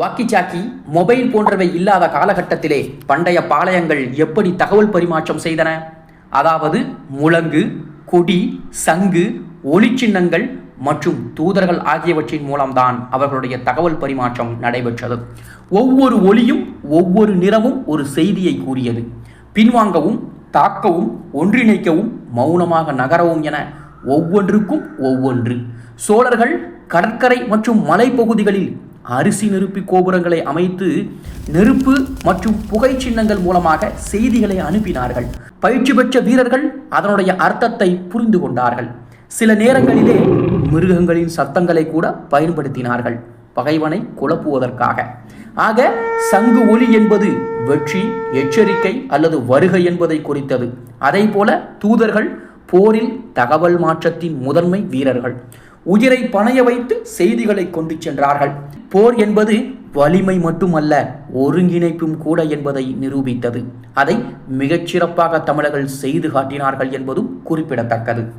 Walkie சாக்கி mobile போன்றவை இல்லாத காலகட்டத்திலே பண்டைய பாளையங்கள் எப்படி தகவல் பரிமாற்றம் செய்தன? அதாவது முழங்கு கொடி சங்கு ஒளிச்சின்னங்கள் மற்றும் தூதர்கள் ஆகியவற்றின் மூலம்தான் அவர்களுடைய தகவல் பரிமாற்றம் நடைபெற்றது. ஒவ்வொரு ஒளியும் ஒவ்வொரு நிறமும் ஒரு செய்தியை கூறியது. பின்வாங்கவும் தாக்கவும் ஒன்றிணைக்கவும் மௌனமாக நகரவும் என ஒவ்வொன்றுக்கும் ஒவ்வொன்று. சோழர்கள் கடற்கரை மற்றும் மலைப்பகுதிகளில் அரிசி நெருப்பி கோபுரங்களை அமைத்து நெருப்பு மற்றும் புகை சின்னங்கள் மூலமாக செய்திகளை அனுப்பினார்கள். பயிற்சி பெற்ற வீரர்கள் அதனுடைய அர்த்தத்தை புரிந்து கொண்டார்கள். சில நேரங்களிலே மிருகங்களின் சத்தங்களை கூட பயன்படுத்தினார்கள். பகைவனை குழப்புவதற்காக. ஆக சங்கு ஒலி என்பது வெற்றி எச்சரிக்கை அல்லது வருகை என்பதை குறித்தது. அதே போல தூதர்கள் போரில் தகவல் மாற்றத்தின் முதன்மை வீரர்கள். உயிரை பணைய வைத்து செய்திகளை கொண்டு சென்றார்கள். போர் என்பது வலிமை மட்டுமல்ல ஒருங்கிணைப்பும் கூட என்பதை நிரூபித்தது. அதை மிகச்சிறப்பாக தமிழர்கள் செய்து காட்டினார்கள் என்பதும் குறிப்பிடத்தக்கது.